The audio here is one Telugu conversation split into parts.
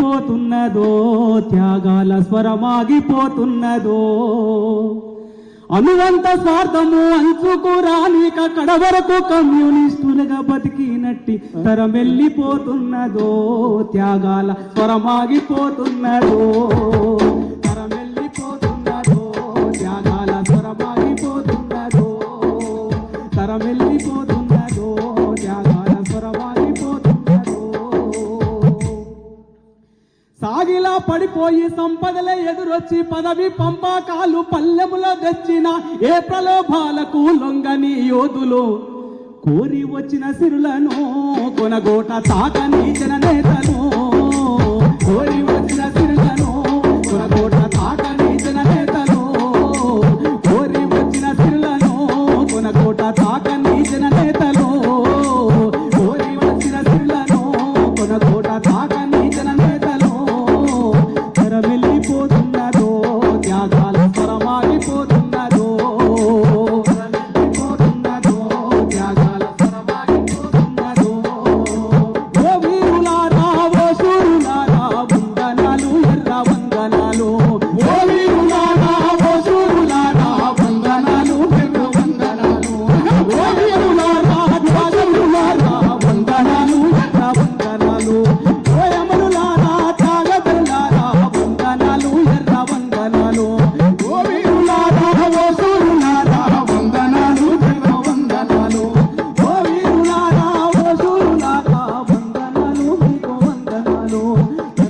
ఆగిపోతున్నదో త్యాగాల స్వరమాగిపోతున్నదో. అనువంత స్వార్థము అంచుకు రానిక కడవరకు కమ్యూనిస్టులుగా బతికినట్టి తరమెల్లిపోతున్నదో త్యాగాల స్వరమాగిపోతున్నదో. పోయి సంపదలే ఎదురొచ్చి పదవి పంపకాలు పల్లెముల తెచ్చిన ఏ ప్రలోభాలకు లొంగని యోధులు. కోరి వచ్చిన సిరులను కొనగోట తాకని జన నేతలు. కోరి వచ్చిన సిరులను కొనగోట తాకని జన నేతలు. కోరి వచ్చిన సిరులను కొనగోట తాకని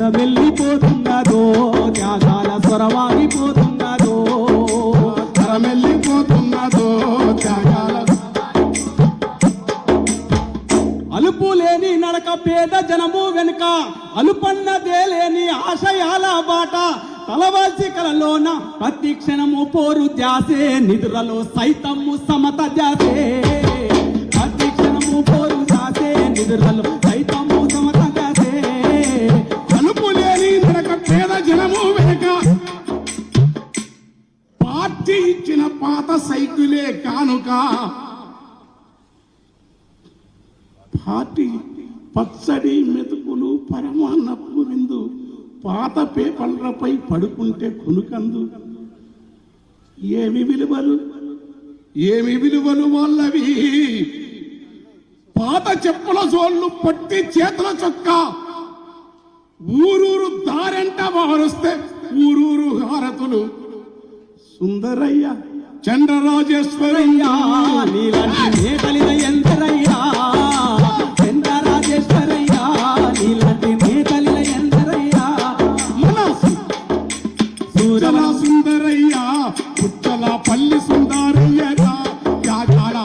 తెరమెల్లిపోతున్నదో త్యాగాల స్వరమాగిపోతున్నదో తరమెల్లిపోతున్నదో త్యాగాల అలుపు లేని నడక పేద జనము వెనుక అలుపన్నదే లేని ఆశయాల బాట. తలవాల్సి కలలోన ప్రతి క్షణము పోరు ధ్యాసే నిధులలో సైతము సమత ధ్యాసే. ప్రతి క్షణము పోరు ధ్యాసే నిధులలో సైతము కానుక పార్టీ పచ్చడి మెతుకులు పరమాన్నపు విందు పాత పేపర్లపై పడుకుంటే కునుకందు. ఏమి విలువలు? ఏమి విలువలు వాళ్ళవి? పాత చెప్పుల జోళ్ళు పట్టి చేతుల చొక్క. ఊరూరు దారంట వారొస్తే ఊరూరు హారతులు. సుందరయ్య చంద్రరాజేశ్వరయ్య అయ్యా నీలాంటి నేతలిన ఎందరయ్యా ఎంత రాజేశ్వరయ్యా నీలాంటి నేతలిన ఎందరయ్యా మన సూరమ సుజల సుందరయ్య పుచ్చల పల్లి సుందరయ్యరా యాగాడ.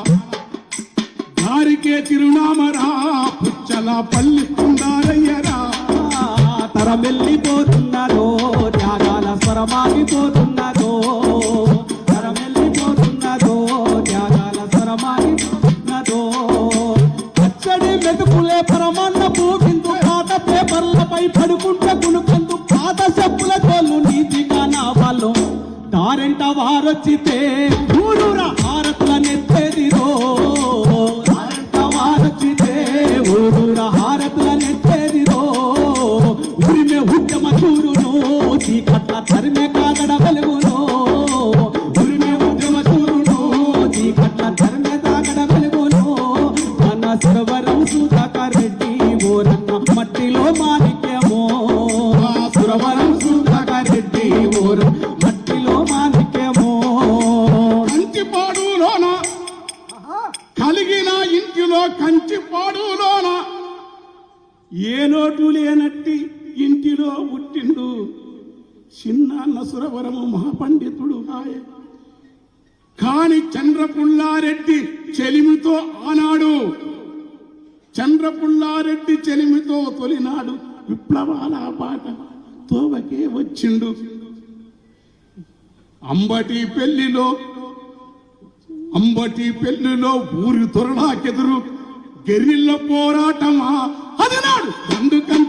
దారికే తిరునామరా పుచ్చల పల్లి సుందరయ్యరా. తరమెల్లిపోతున్నదో త్యాగాల స్వరమాగిపోతున్నదో వారొచ్చితే ఊరూర హారతుల నెత్తేదిరో. దారెంట వారొచ్చితే ఊరూర హారతుల నెత్తేదిరో. ఉరిమే ఉద్యమ చూరును చీకట్ల తరిమే కాగడ వెలుగును. ఉరిమే ఉద్యమ చూరును చీకట్ల తరిమే కాగడ వెలుగును. మన సురవరం సుధాకర్ రెడ్డి ఓరన్న మట్టిలో మాణిక్యమో. సురవరం సుధాకర్ రెడ్డి ఓరు ఏ నోటు లేనట్టి ఇంటిలో పుట్టిండు. చిన్న సురవరము మహాపండితుడు హాయే కాని చంద్రపుల్లారెడ్డి చెలిమితో ఆనాడు. చంద్రపుల్లారెడ్డి చెలిమితో తొలినాడు విప్లవాల పాట తోవకే వచ్చిండు. అంబటి పెళ్ళిలో అంబటి పెళ్ళిలో ఊరి తొరణాకెదురు గెరిల్ల పోరాటమా అది అందుకని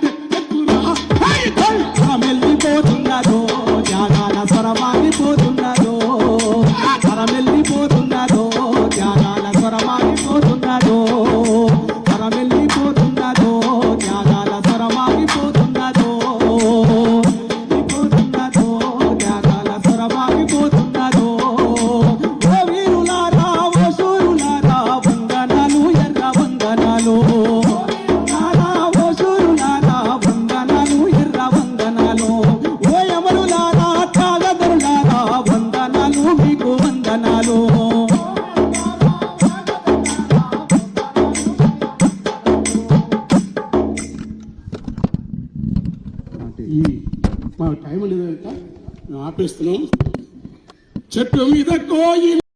మా టైం లేదు ఇంకా ఆపేస్తున్నాం. చెట్టు మీద కోయి